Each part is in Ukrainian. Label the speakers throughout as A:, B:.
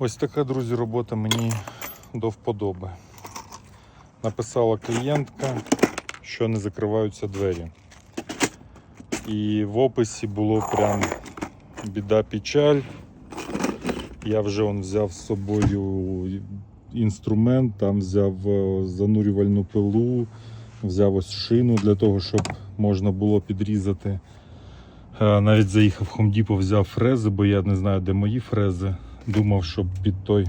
A: Ось така, друзі, робота мені до вподоби. Написала клієнтка, що не закриваються двері. І в описі було прям біда печаль. Я вже он взяв з собою інструмент, там взяв е, занурювальну пилу, взяв ось шину для того, щоб можна було підрізати. Е, Навіть заїхав в Depot, взяв фрези, бо я не знаю, де мої фрези. Думав, щоб під той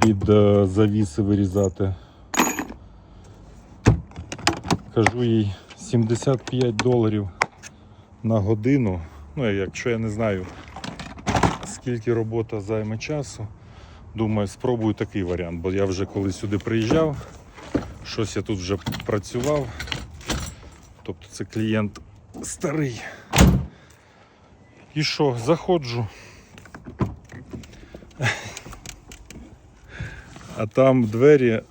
A: під е, завіси вирізати. Кажу їй 75 доларів на годину. Ну, якщо я не знаю, скільки робота займе часу, думаю, спробую такий варіант, бо я вже коли сюди приїжджав, щось я тут вже працював. Тобто це клієнт старий. І що, заходжу. А там двері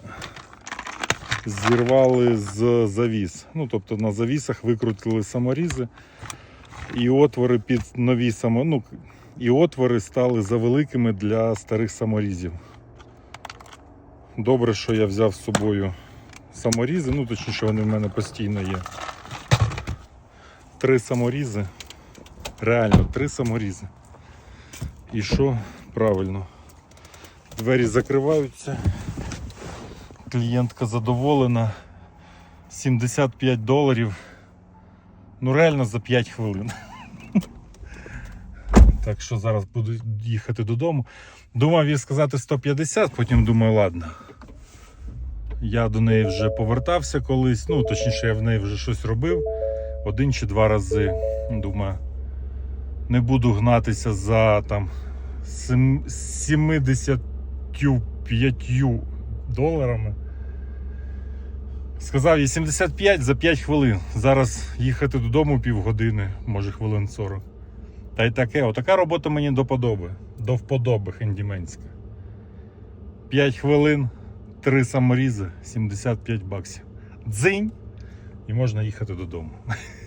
A: зірвали з завіс. Ну, тобто на завісах викрутили саморізи, і отвори під нові само... ну, і отвори стали завеликими для старих саморізів. Добре, що я взяв з собою саморізи, ну точніше вони в мене постійно є. Три саморізи. Реально, три саморізи. І що? Правильно. Двері закриваються. Клієнтка задоволена. 75 доларів. Ну реально за 5 хвилин. Так що зараз буду їхати додому. Думав їй сказати 150, потім думаю, ладно. Я до неї вже повертався колись, ну точніше, я в неї вже щось робив один чи два рази. Думаю, не буду гнатися за там 70. 25 доларами. Сказав їй 75 за 5 хвилин. Зараз їхати додому півгодини, може хвилин 40. Та й таке, отака робота мені до подоби. До вподоби хендіменська. 5 хвилин, 3 саморізи, 75 баксів. Дзинь! І можна їхати додому.